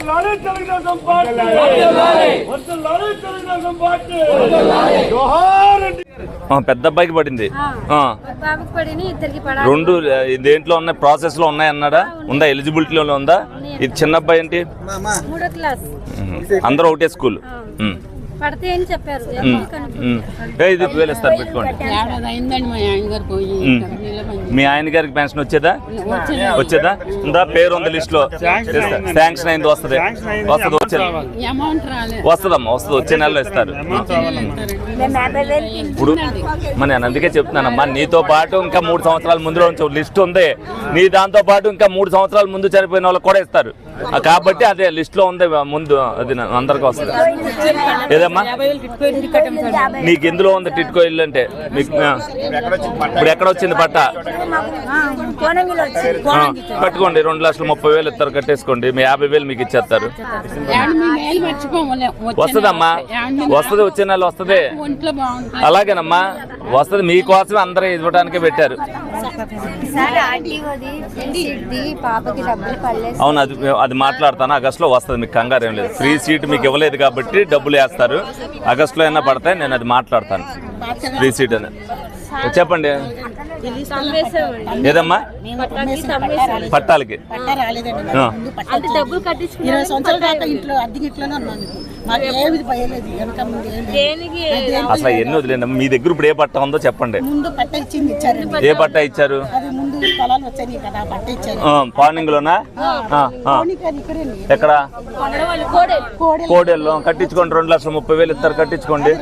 వర్ధిల్లాలి తెలుగుదేశం పార్టీ. వర్ధిల్లాలి తెలుగుదేశం పార్టీ. జోహార్ అండి ఆ, పెద్ద అబ్బాయికి పడింది. రెండు దేంట్లో ఉన్నాయి? ప్రాసెస్లో ఉన్నాయి అన్నాడా? ఉందా? ఎలిజిబిలిటీలో ఉందా? ఇది చిన్న అబ్బాయి ఏంటి? మూడో క్లాస్. ఉమ్. అందరూ ఒకటే స్కూల్. పడితే చెప్పారు. ఏ, ఇది ఇస్తారు పెట్టుకోండి. మా ఆయన గారికి పెన్షన్ వచ్చేదా? వచ్చింది. ఉందా? పేరు ఉంది లిస్ట్లో. శాంక్షన్ అయింది వస్తుంది. వస్తుంది వచ్చేది రాలేదు. వస్తుందమ్మా వస్తుంది వచ్చే నెలలో ఇస్తారు. ఇప్పుడు మరి నేను అందుకే చెప్తున్నానమ్మా నీతో పాటు ఇంకా మూడు సంవత్సరాల ముందులో లిస్ట్ ఉంది. నీ దాంతో పాటు ఇంకా మూడు సంవత్సరాల ముందు చనిపోయిన వాళ్ళకి కూడా ఇస్తారు. కాబట్టి అదే లిస్ట్లో ఉంది ముందు అది అందరికి వస్తుంది. ఏదమ్మా? నీకు ఎందులో ఉంది టిట్కో ఇల్లు అంటే? మీకు. ఇప్పుడు ఎక్కడ వచ్చింది పట్ట? కట్టుకోండి రెండు లక్షల ముప్పై వేలు ఇస్తారు కట్టేసుకోండి మీ యాభై వేలు మీకు ఇచ్చేస్తారు. వస్తుందమ్మా వస్తుంది వచ్చే నెల వస్తుంది. అలాగేనమ్మా వస్తుంది మీకోసమే అందరూ ఇవ్వడానికే పెట్టారు. అవును అది అది మాట్లాడతాను. ఆగస్టులో వస్తుంది మీకు కంగారు ఏం లేదు. ఫ్రీ సీట్ మీకు ఇవ్వలేదు కాబట్టి డబ్బులు వేస్తారు. ఆగస్టులో అయినా పడతాయి నేను అది మాట్లాడతాను. ఫ్రీ సీట్ అనేది. చెప్పండి. ఏదమ్మా? పట్టాలకి. ఇరవై సంవత్సరాల దాకా ఇంట్లో అద్దెకి ఇంట్లోనే ఉన్నాను అసలు ఎన్ని వదిలేండి మీ దగ్గర ఇప్పుడు ఏ పట్ట ఉందో చెప్పండి. ఏ పట్ట ఇచ్చారు? అది ముందు పొలాలు వచ్చాయి కదా పట్ట ఇచ్చారు. ఆ, పార్నింగ్ లోనా ఎక్కడ? కోడేలు. కోడెలు. కోడెల్లో. కట్టించుకోండి రెండు లక్షల ముప్పై వేలు ఇస్తారు కట్టించుకోండి.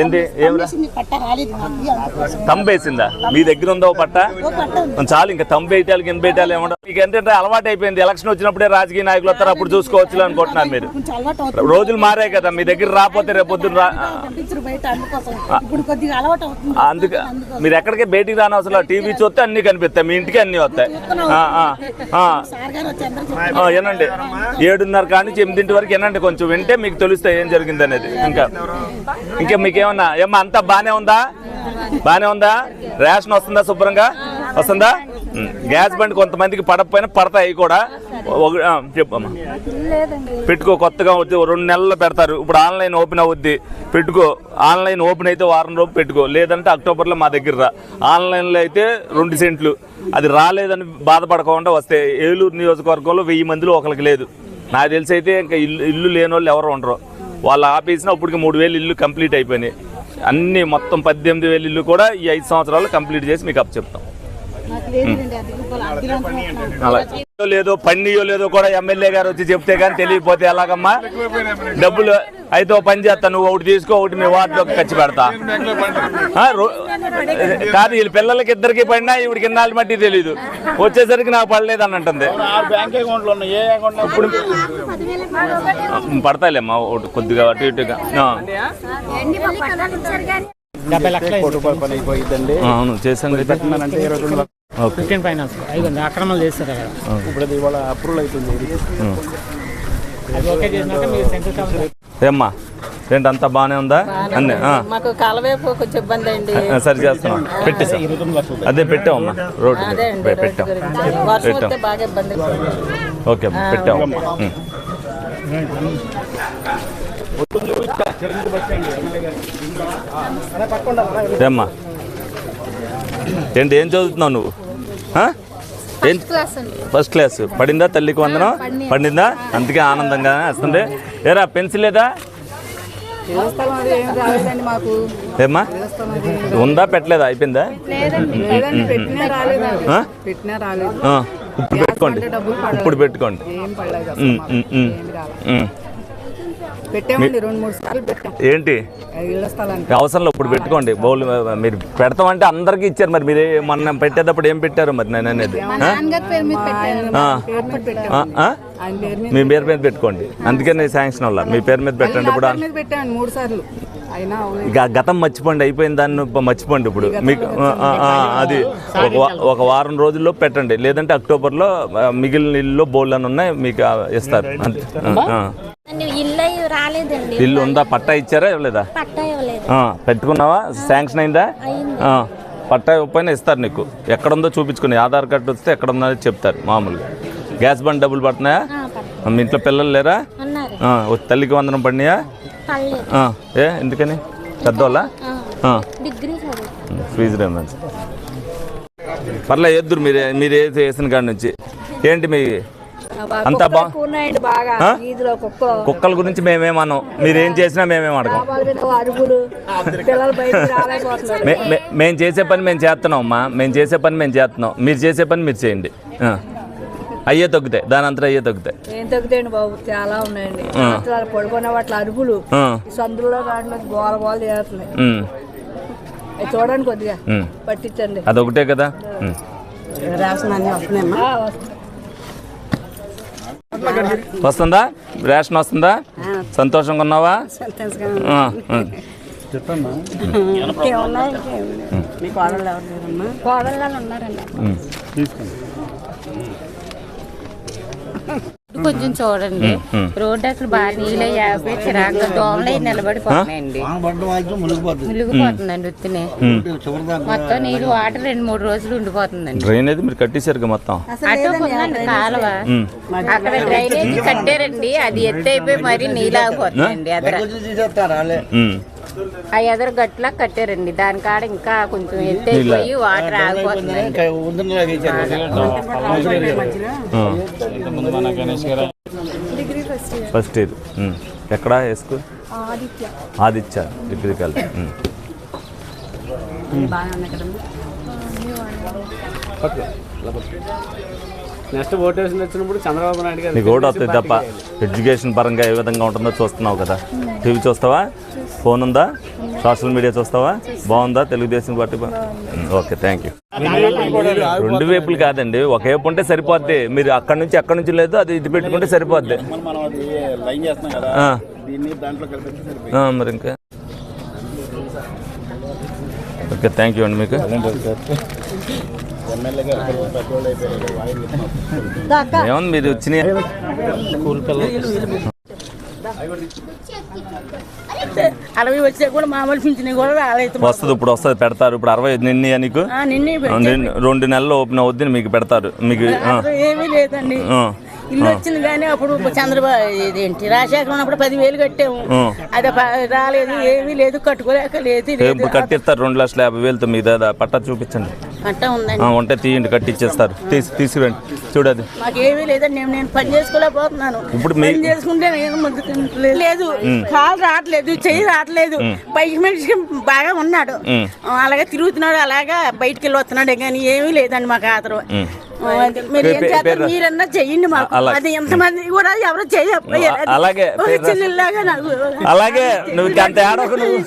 ఏంటి ఏం తంబేసిందా? మీ దగ్గర ఉందో పట్ట? చాలు ఇంకా తంబేటాలు కింద ఏమన్నా మీకు ఏంటంటే అలవాటు అయిపోయింది. ఎలక్షన్ వచ్చినప్పుడే రాజకీయ నాయకులు వస్తారు అప్పుడు చూసుకోవచ్చు అనుకుంటున్నారు మీరు. రోజులు మారాయి కదా మీ దగ్గర రాకపోతే రేపు పొద్దున్న రా పంపించరు బయట అందుకోసం. ఇప్పుడు కొద్దిగా అలవాటు అవుతుంది. అందుకే మీరు ఎక్కడికి బయటికి రాని అవసరం టీవీ చూస్తే అన్ని కనిపిస్తాయి. మీ ఇంటికి అన్ని వస్తాయి. వినండి. ఏడున్నర కాడి నుంచి ఎనిమిదింటి వరకు వినండి కొంచెం. వింటే మీకు తెలుస్తాయి ఏం జరిగింది అనేది ఇంకా ఇంకా మీకేమన్నా ఏమన్నా అంతా బానే ఉందా? బానే ఉందా? రేషన్ వస్తుందా శుభ్రంగా? వస్తుందా? గ్యాస్ బండి కొంతమందికి పడకపోయినా పడతాయి కూడా. ఒక- చెప్పమ్మా పెట్టుకో కొత్తగా వచ్చి రెండు నెలలు పెడతారు. ఇప్పుడు ఆన్లైన్ ఓపెన్ అవుద్ది. పెట్టుకో ఆన్లైన్ ఓపెన్ అయితే వారం రోజు పెట్టుకో. లేదంటే అక్టోబర్లో మా దగ్గర రా. ఆన్లైన్లో అయితే రెండు సెంట్లు. అది రాలేదని బాధపడకుండా వస్తే. ఏలూరు నియోజకవర్గంలో వెయ్యి మందిలో ఒకరికి లేదు. నాకు తెలిసి అయితే ఇంకా ఇల్లు ఇల్లు లేని వాళ్ళు ఎవరు ఉండరు. వాళ్ళ ఆఫీస్న అప్పటికి మూడు వేలు ఇల్లు కంప్లీట్ అయిపోయినాయి. అన్ని మొత్తం పద్దెనిమిది వేలు ఇల్లు కూడా ఈ ఐదు సంవత్సరాలు కంప్లీట్ చేసి మీకు అప్ చెప్తాం అలా. లేదో పన్నీయో లేదో కూడా ఎమ్మెల్యే గారు వచ్చి చెప్తే కానీ తెలియకపోతే ఎలాగమ్మా? డబ్బులు అయితే ఓ పని చేస్తా నువ్వు ఒకటి తీసుకో ఒకటి మీ వార్డులోకి ఖర్చు పెడతా. కాదు వీళ్ళ పిల్లలకి ఇద్దరికి పడినా ఇవిడికి ఇన్నాళ్ళ మట్టి తెలీదు. వచ్చేసరికి నాకు పడలేదు అని అంటుంది. బ్యాంక్ అకౌంట్లు ఉన్నాయి ఏ అకౌంట్ ఇప్పుడు పడతాయిలేమ్మా ఒకటి కొద్దిగా అటు ఇటుగా. ఆ. డెబ్బై లక్షలు కోటి రూపాయల పని అయిపోయిందండి. ఆ, అవును చేశాను. ఫిఫ్టీన్ ఫైనాన్స్ ఐదు అక్రమాలు చేస్తారు అక్కడ. ఇప్పుడు అది ఇవాళ అప్రూవల్ అవుతుంది. అది ఓకే చేసినాక మీరు సెంట్రల్ కౌన్సిల్ ఏమ్మా? ఏంటి అంతా బాగానే ఉందా? అన్నీ ఆ. మాకు కాలవేపు కొంచెం ఇబ్బంది అండి సరి చేస్తున్నాం. పెట్టేసా అదే పెట్టామమ్మా రోడ్డు పెట్టాం పెట్టాం వస్తే బాగా ఇబ్బంది ఓకే అమ్మా, పెట్టాం. ఏమ్మా? ఏంటి ఏం చదువుతున్నావు నువ్వు? ఫస్ట్ క్లాస్ పడిందా తల్లికి వందనం? పడిందా. అందుకే ఆనందంగా వస్తుంది. ఏరా పెన్సిల్ లేదా? ఏమ్మా? ఉందా పెట్టలేదా? అయిపోయిందా? లేదండి. పెట్టినా రాలేదండి. ఆ? పెట్టినా రాలేదు. ఆ, ఇప్పుడు పెట్టుకోండి. ఇప్పుడు పెట్టుకోండి. ఏంటి? అవసరంలో ఇప్పుడు పెట్టుకోండి. బౌల్ మీరు పెడతామంటే అందరికీ ఇచ్చారు మరి. మీరు మొన్న పెట్టేటప్పుడు ఏం పెట్టారు మరి నేను అనేది? మీ పేరు మీద పెట్టుకోండి. అందుకని శాంక్షన్ వల్ల మీ పేరు మీద పెట్టండి ఇప్పుడు పేరు మీద పెట్టామండి మూడు సార్లు. అయినా అవ్వలేదు. ఇక గతం మర్చిపోండి అయిపోయిన దాన్ని మర్చిపోండి ఇప్పుడు. మీకు అది ఒక వారం రోజుల్లో పెట్టండి. లేదంటే అక్టోబర్లో మిగిలిన ఇల్లు బోల్డ్ అని ఉన్నాయి మీకు ఇస్తారు. రాలేదండి. ఇల్లు ఉందా? పట్టా ఇచ్చారా? ఇవ్వలేదా? పట్టా ఇవ్వలేదు. ఆ, పెట్టుకున్నావా? శాంక్షన్ అయిందా? పట్టా ఇవ్వకపోయినా ఇస్తారు నీకు. ఎక్కడుందో చూపించుకుని ఆధార్ కార్డు వస్తే ఎక్కడ ఉందో చెప్తారు మామూలుగా. గ్యాస్ బండ్ డబ్బులు పడుతున్నాయా? మీ ఇంట్లో పిల్లలు లేరా? తల్లికి వందనం పడినాయా? పర్లేదు ఏ ఎందుకని? పెద్దవాళ్ళ ఫీజు రేమెంట్ పర్లే ఎద్దురు మీరు మీరు వేసిన కాడి నుంచి. ఏంటి మీ అంతా బాగా కుక్కలు గురించి మేమేమన్నాం. మీరు ఏం చేసినా మేమేం అడగం. మేము చేసే పని మేము చేస్తున్నాం అమ్మా. మేము చేసే పని మేము చేస్తున్నాం మీరు చేసే పని మీరు చేయండి. అయ్యే తగ్గుతాయి. దాని అంతా అయ్యే తగ్గుతాయి. ఏం తగ్గుతాయండి బాబు? చాలా ఉన్నాయండి. ఆ. అసలు పడుకునే వాటి అరుగులు ఆ. ఈ సందులో దాంట్లో గోల గోల చేస్తున్నాయి ఉమ్, అవి చూడండి కొద్దిగా. పట్టించండి. అదొకటే కదా? ఉమ్. రేషన్ అన్నీ వస్తున్నాయమ్మా ఆ, వస్తుంది. రేషన్ వస్తుందా? సంతోషంగా ఉన్నావా? ఆ, కొంచెం చూడండి. రోడ్డు అసలు బాగా నీళ్ళు యాభై చిరాకుగా దోమలు అయి నిలబడిపోతున్నాయండి మునిగిపోతుందండి ఉత్తినే. మొత్తం నీళ్ళు వాటర్ రెండు మూడు రోజులు ఉండిపోతుందండి. డ్రైనేజ్ మీరు కట్టేశారు మొత్తం? అటు ఉందండి కాలువ. అక్కడ డ్రైనేజ్ కట్టారండి అది ఎత్తు అయిపోయి మరి నీళ్ళు ఆగిపోతుందండి ఉమ్. ఆ ఎదర గట్లా కట్టారండి. దాని కాడ ఇంకా కొంచెం ఎత్తు అయిపోయి వాటర్ ఆగిపోతుందండి ఆ. ముందు మన గణేష్ గారు ఫస్ట్ ఇయర్. ఎక్కడ school? Aditya. Degree college. Um. Next ఓటేషన్ వచ్చినప్పుడు చంద్రబాబు నాయుడు గారు నీకు ఓటు వస్తుంది తప్ప ఎడ్యుకేషన్ పరంగా ఏ విధంగా ఉంటుందో చూస్తున్నావు కదా. టీవీ చూస్తావా? ఫోన్ ఉందా? సోషల్ మీడియా చూస్తావా? బాగుందా? Telugu Desam party okay thank you. రెండు వైపులు కాదండి ఒక వైపు ఉంటే సరిపోద్ది. మీరు అక్కడి నుంచి అక్కడి నుంచి లేదు అది ఇది పెట్టుకుంటే సరిపోద్ది. మరి ఇంకా. ఓకే థ్యాంక్ యూ అండి మీకు. ఏమన్నా మీరు పిల్లలు అరవై వచ్చే కూడా మామూలు పింఛన్ కూడా రాలేదు వస్తుంది ఇప్పుడు వస్తుంది పెడతారు. ఇప్పుడు అరవై ఐదు నిన్న నీకు రెండు నెలలు ఓపెన్ అవుద్ది మీకు పెడతారు. మీకు ఏమీ లేదండి. ఇల్లు వచ్చింది కానీ అప్పుడు చంద్రబాబు ఇదేంటి రాజశేఖరం ఉన్నప్పుడు పదివేలు కట్టాము. అది రాలేదు ఏమీ లేదు కట్టుకోలేక లేదు. కట్టిస్తారు రెండు లక్షల యాభై వేలతో మీ దాదా పట్టా చూపించండి. ఉందండి. ఆ, ఉంటే తీయండి కట్టిచ్చేస్తారు. తీసి తీసుకురండి చూడది. మాకు ఏమీ లేదండి నేను నేను పని చేసుకోలేకపోతున్నాను. ఇప్పుడు పని చేసుకుంటే నేను. లేదు కాలు రావట్లేదు చెయ్యి రావట్లేదు. పైకి మనిషి బాగా ఉన్నాడు. అలాగే తిరుగుతున్నాడు అలాగా బయటికి వెళ్ళి వస్తున్నాడు కానీ ఏమీ లేదండి మాకు ఆతరం. మీరన్నా చెయ్యండి అలాగే. అది ఎంతమంది కూడా ఎవరు నువ్వు అంత ఏడవకు నువ్వు.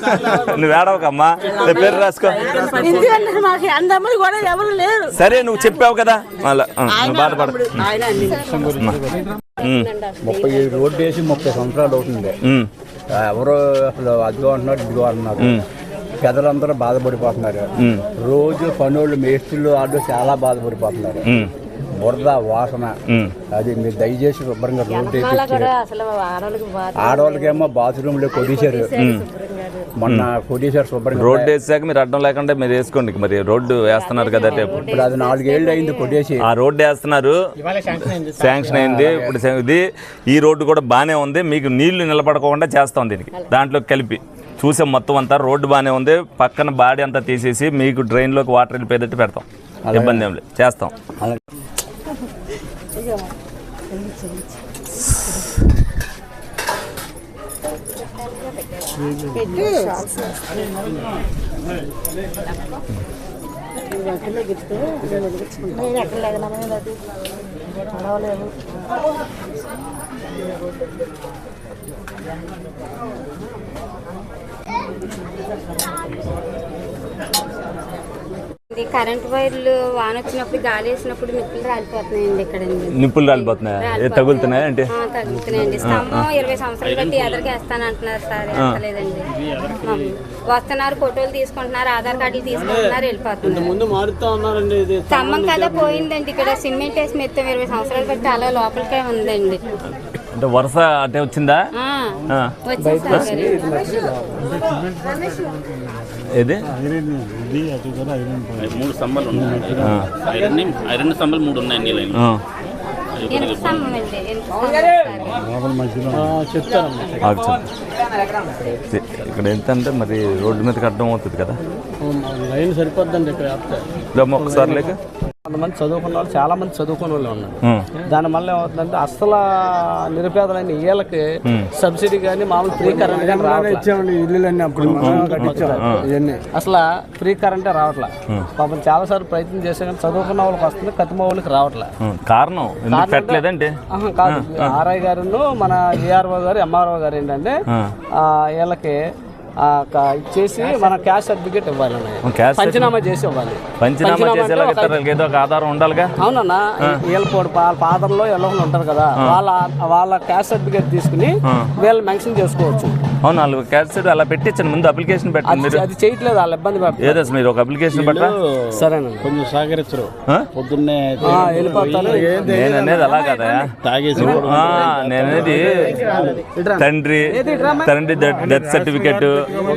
నువ్వు ఏడవకమ్మా. నీ పేరు రాసుకో. ఎందుకంటే మాకు అందమ్మది కూడా ఎవరు లేరు. సరే నువ్వు చెప్పావు కదా. నువ్వు బాధపడ ముప్పై ఏడు రోడ్డు వేసి ముప్పై సంవత్సరాలు అవుతుంది. ఎవరో అసలు అదిగో అంటున్నారు ఇదిగో అంటున్నారు. పెద్దలందరూ బాధపడిపోతున్నారు. రోజు పనులు మేస్త్రులు వాళ్ళు చాలా బాధపడిపోతున్నారు. బురద వాసన. అది మీరు దయచేసి శుభ్రంగా రోడ్డు ఆడవాళ్ళకేమో బాత్రూంలో కొట్టేశారు మొన్న కొట్టేశారు శుభ్రంగా రోడ్డు వేసాక మీరు అడ్డం లేకుండా మీరు వేసుకోండి మరి రోడ్డు వేస్తున్నారు కదా రేపు. ఇప్పుడు అది నాలుగేళ్ళు అయింది కొట్టేసి. ఆ రోడ్డు వేస్తున్నారు. శాంక్షన్ అయింది ఇప్పుడు ఇది ఈ రోడ్డు కూడా బాగానే ఉంది. మీకు నీళ్ళు నిలబడకుండా చేస్తాం దీనికి. దాంట్లో కలిపి. చూసాం మొత్తం అంతా రోడ్డు బాగానే ఉంది. పక్కన బాడీ అంతా తీసేసి మీకు డ్రైన్లోకి వాటర్ వెళ్ళిపోయేటట్టు పెడతాం. ఇబ్బంది ఏం లేదు. చేస్తాం. ఇది కరెంట్ వైర్లు వాన వచ్చినప్పుడు గాలి వేసినప్పుడు నిప్పులు రాలిపోతున్నాయండి ఇక్కడ నిప్పులు రాలిపోతున్నాయా? ఏ తగులుతున్నాయా అంటే? తగ్గుతున్నాయండి స్తంభం ఇరవై సంవత్సరాలు బట్టి ఎదరికి వేస్తాను అంటున్నారు సార్ వేస్తలేదండి మమ్మీ. వస్తున్నారు ఫోటోలు తీసుకుంటున్నారు ఆధార్ కార్డులు తీసుకుంటున్నారు వెళ్ళిపోతున్నారు. ముందు మారుతా ఉన్నారండి ఇది. స్తంభం కదా పోయిందండి ఇక్కడ సిమెంట్ వేసి మెత్తం ఇరవై సంవత్సరాలు బట్టి అలా లోపలికే ఉందండి. అంటే వరుస అంటే వచ్చిందా? ఏది? మూడు స్తంభాలు ఉన్నాయి. ఐరన్ ఐరన్ స్తంభాలు మూడు ఉన్నాయి అన్ని లైన్. ఇక్కడ ఎంత అంటే మరి రోడ్డు మీదకి అడ్డం అవుతుంది కదా? లైన్ సరిపోద్దండి ఇక్కడ ఒకసారి లేక? కొంతమంది చదువుకున్న వాళ్ళు చాలా మంది చదువుకున్న వాళ్ళు ఉన్నారు. ఉం. దానివల్ల ఏమవుతుందంటే అసలు నిరుపేదలైన వీళ్ళకి సబ్సిడీ కానీ మామూలు ఫ్రీ కరెంట్ కానీ రావట్లేదు ఇచ్చామండి ఇల్లులన్నీ అప్పుడు మనం కట్టించాం ఇవన్నీ. అసలు ఫ్రీ కరెంటే రావట్లే. పాపం చాలా సార్లు ప్రయత్నం చేసే కానీ చదువుకున్న వాళ్ళకి వస్తుంది కతిమ వాళ్ళకి రావట్లే. కారణం? కాదు. ఆర్ఐ గారు మన ఏఆర్ఓ గారు ఎంఆర్ఓ గారు ఏంటంటే ఆ, వీళ్ళకి ఇచ్చేసి మన క్యాష్ సర్టిఫికేట్ ఇవ్వాలి పంచనామా చేసి ఇవ్వాలి. పంచనామా చేసేలాగా ఏదో ఒక ఆధారం ఉండాలిగా? అవునన్నా వీళ్ళ పోడు వాళ్ళ ఫాదర్లో ఎల్లవని ఉంటారు కదా వాళ్ళ వాళ్ళ క్యాష్ సర్టిఫికేట్ తీసుకుని వీళ్ళు మెన్షన్ చేసుకోవచ్చు. అవును వాళ్ళు క్యాష్ అలా పెట్టించండి ముందు అప్లికేషన్ పెట్టండి అది మీరు. అది చేయట్లేదు వాళ్ళ ఇబ్బంది పడుతుంది ఏదో మీరు ఒక అప్లికేషన్ పెట్టరా? సరేనండి కొంచెం సహకరించరు? పొద్దున్నే నేను అనేది అలా కదా తాగేసి ఆ, నేను అనేది తండ్రి తండ్రి డెత్ సర్టిఫికెట్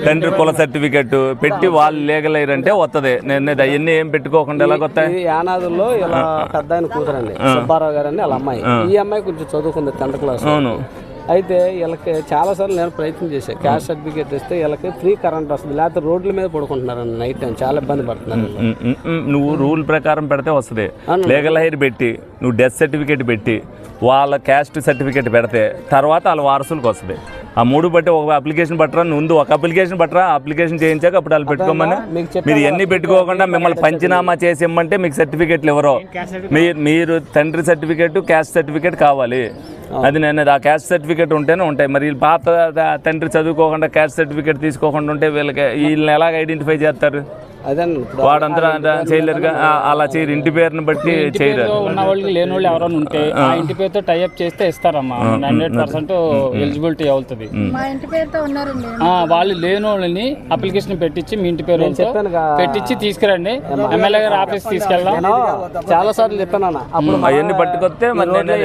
తండ్రి కుల సర్టిఫికెట్ పెట్టి వాళ్ళు లీగల్ అయ్యారంటే వస్తుంది నేను అవన్నీ ఏం పెట్టుకోకుండా ఎలా కొత్త? యానాదుల్లో ఇలా పెద్ద ఆయన కూతురండి సుబ్బారావు గారు అని వాళ్ళ అమ్మాయి. ఈ అమ్మాయి కొంచెం చదువుకుంది టెన్త్ క్లాస్ అవును. అయితే వీళ్ళకి చాలా సార్లు నేను ప్రయత్నం చేశాను క్యాష్ సర్టిఫికేట్ ఇస్తే వీళ్ళకి ఫ్రీ కరెంట్ వస్తుంది. లేకపోతే రోడ్ల మీద పడుకుంటున్నారు నైట్ టైం చాలా ఇబ్బంది పడుతున్నారు. నువ్వు రూల్ ప్రకారం పెడితే వస్తుంది. లీగల్ హైర్ పెట్టి నువ్వు డెత్ సర్టిఫికేట్ పెట్టి వాళ్ళ క్యాస్ట్ సర్టిఫికేట్ పెడితే తర్వాత వాళ్ళ వారసులకు వస్తుంది. ఆ మూడు బట్టి ఒక అప్లికేషన్ పట్టరా ముందు ఒక అప్లికేషన్ పట్టరా అప్లికేషన్ చేయించాక అప్పుడు వాళ్ళు పెట్టుకోమని మీరు ఎన్ని పెట్టుకోకుండా మిమ్మల్ని పంచనామా చేసి ఇమ్మంటే మీకు సర్టిఫికేట్లు ఎవరో. మీరు మీరు తండ్రి సర్టిఫికేట్ క్యాస్ట్ సర్టిఫికేట్ కావాలి. అది నేను ఆ క్యాస్ట్ సర్టిఫికేట్ ఉంటేనే ఉంటాయి. మరి వీళ్ళు పాత తండ్రి చదువుకోకుండా క్యాస్ట్ సర్టిఫికేట్ తీసుకోకుండా ఉంటే వీళ్ళకి వీళ్ళని ఎలాగ ఐడెంటిఫై చేస్తారు? వాడంతా చేయలేరుగా? ఆ, అలా చేయరు. ఇంటి పేరుని బట్టి చేయరు ఉన్న వాళ్ళు లేని వాళ్ళు ఎవరైనా ఉంటే ఆ. ఇంటి పేరుతో టైఅప్ చేస్తే ఇస్తారమ్మా. హండ్రెడ్ పర్సెంట్ ఎలిజిబిలిటీ అవుతుంది. మా ఇంటి పేరుతో ఉన్నారండి. ఆ, వాళ్ళు లేని వాళ్ళని అప్లికేషన్ పెట్టించి మీ ఇంటి పేరు. పెట్టించి తీసుకురండి. ఎమ్మెల్యే గారి ఆఫీస్ తీసుకెళ్దాం. నేను చాలా సార్లు చెప్పాను అప్పుడు అవన్నీ పట్టుకొస్తే మనమే.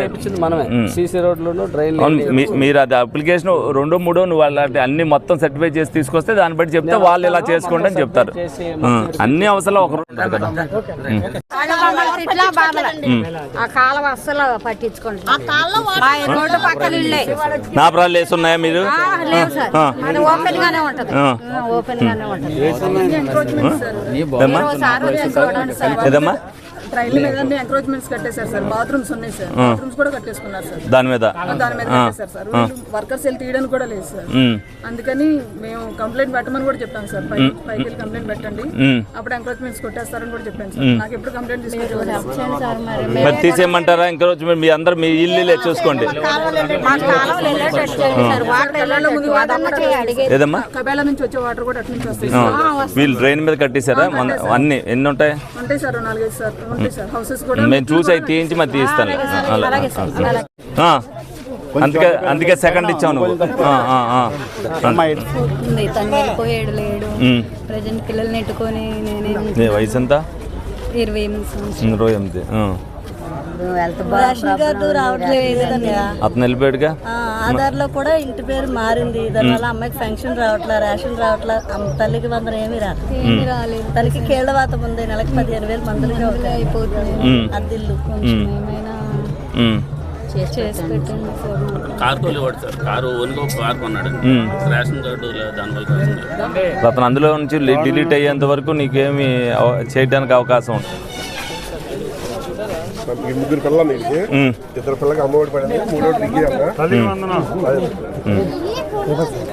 సీసీ రోడ్లు డ్రైన్ మీరు అది అప్లికేషన్ రెండో మూడో నువ్వు వాళ్ళ అన్ని మొత్తం సర్టిఫై చేసి తీసుకొస్తే దాన్ని బట్టి చెప్తే వాళ్ళు ఇలా చేసుకోండి అని చెప్తారు. అన్ని అవసరం ఒక కదా. అస్సలు రోడ్డు పక్కన నా వేసి ఉన్నాయా మీరు? ఆ, లేవు సార్. ఆ. అది ఓపెన్ గానే ఉంటది. ఆ. ఓపెన్ గానే ఉంటది. ఏమ్మా? ఒకసారి వచ్చి చూడండి సార్. ఏదమ్మా? ట్రైన్ల మీద ఎంక్రోచ్మెంట్స్ కట్టేశారు సార్. బాత్రూమ్స్ ఉన్నాయి సార్. బాత్రూమ్స్ కూడా కట్టేసుకున్నారు సార్. దాని మీద? దాని మీద కట్టేశారు సార్. వర్కర్స్ వెళ్ళి తీయడానికి కూడా లేదు సార్. అందుకని మేము కంప్లైంట్ పెట్టమని కూడా చెప్పాం సార్. పైకి వెళ్ళి కంప్లైంట్ పెట్టండి. అప్పుడు ఎంక్రోచ్మెంట్స్ కొట్టేస్తారని కూడా చెప్పాను సార్. నాకు ఎప్పుడు కంప్లైంట్ మరి తీసేయమంటారా ఇంకా రోజు మీ అందరు మీ ఇల్లు చూసుకోండి. ఏదమ్మా? కబేళ నుంచి వచ్చే వాటర్ కూడా అటు నుంచి వస్తాయి. వీళ్ళు ట్రైన్ మీద కట్టేశారా? అన్ని ఎన్ని ఉంటాయి? ఉంటాయి సార్ నాలుగైదు సార్. మేము. చూసి అవి తీయించి మరి తీస్తాను. అలా. అందుకే అందుకే సెకండ్ ఇచ్చావు నువ్వు. వయసు ఎంత? ఇరవై ఎనిమిది సంవత్సరాలు ఇరవై ఎనిమిది ఆ. రేషన్ కార్డు రావట్లేదండి అతను వెళ్ళిపోయాడుగా? ఆధార్లో కూడా ఇంటి పేరు మారింది. దానివల్ల అమ్మాయికి ఫంక్షన్ రావట్లే రేషన్ రావట్లే తల్లికి వందరం ఏమీ రాదు. రాలేదు. తనకి కీళ్ళవాతం ఉంది నెలకి పదిహేను వేలు మందులకి అయిపోతుంది అద్దిల్లు ఉమ్, ఏమైనా. అతను అందులో నుంచి డిలీట్ అయ్యేంత వరకు నీకేమి అవ- చేయడానికి అవకాశం ఉంటుంది. ముగ్గురు పిల్లలు మీకు ఇద్దరు పిల్లలకి అమ్మఒడి పడింది మూడోటి దిగి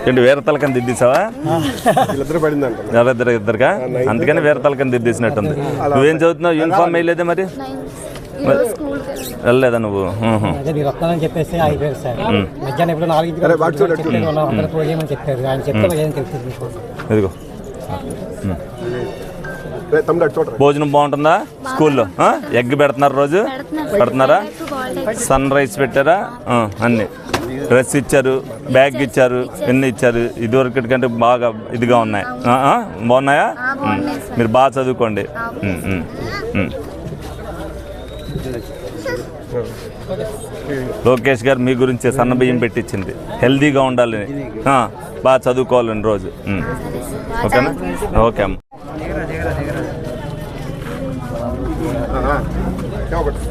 ఏంటి వేరే తలకని దిద్దేసావా? వీళ్ళిద్దరు పడింది అంట ఎవరిద్దరు ఇద్దరుగా అందుకని వేరే తలకని దిద్దేసినట్టుంది. నువ్వేం చదువుతున్నావు? యూనిఫామ్ వేయలేదే మరి? వెళ్ళలేదా నువ్వు? మీరు వస్తానని చెప్పేసి అయిపోయారు సార్. మధ్యాహ్నం నాలుగింటికి చెప్పారు. ఆయన చెప్తే ఇదిగో. భోజనం బాగుంటుందా? స్కూల్లో? ఎగ్ పెడుతున్నారు రోజు? పెడుతున్నారా. సన్ రైస్ పెట్టారా? అన్ని. డ్రెస్ ఇచ్చారు బ్యాగ్ ఇచ్చారు. ఎన్ని ఇచ్చారు. ఇదివరకటి కంటే బాగా ఇదిగా ఉన్నాయి? బాగున్నాయా. మీరు బాగా చదువుకోండి. లోకేష్ గారు మీ గురించి సన్న బియ్యం పెట్టించింది హెల్దీగా ఉండాలని. ఆ, బాగా చదువుకోవాలని రోజు. ఓకేనా? ఓకే అమ్మ. ఒకటి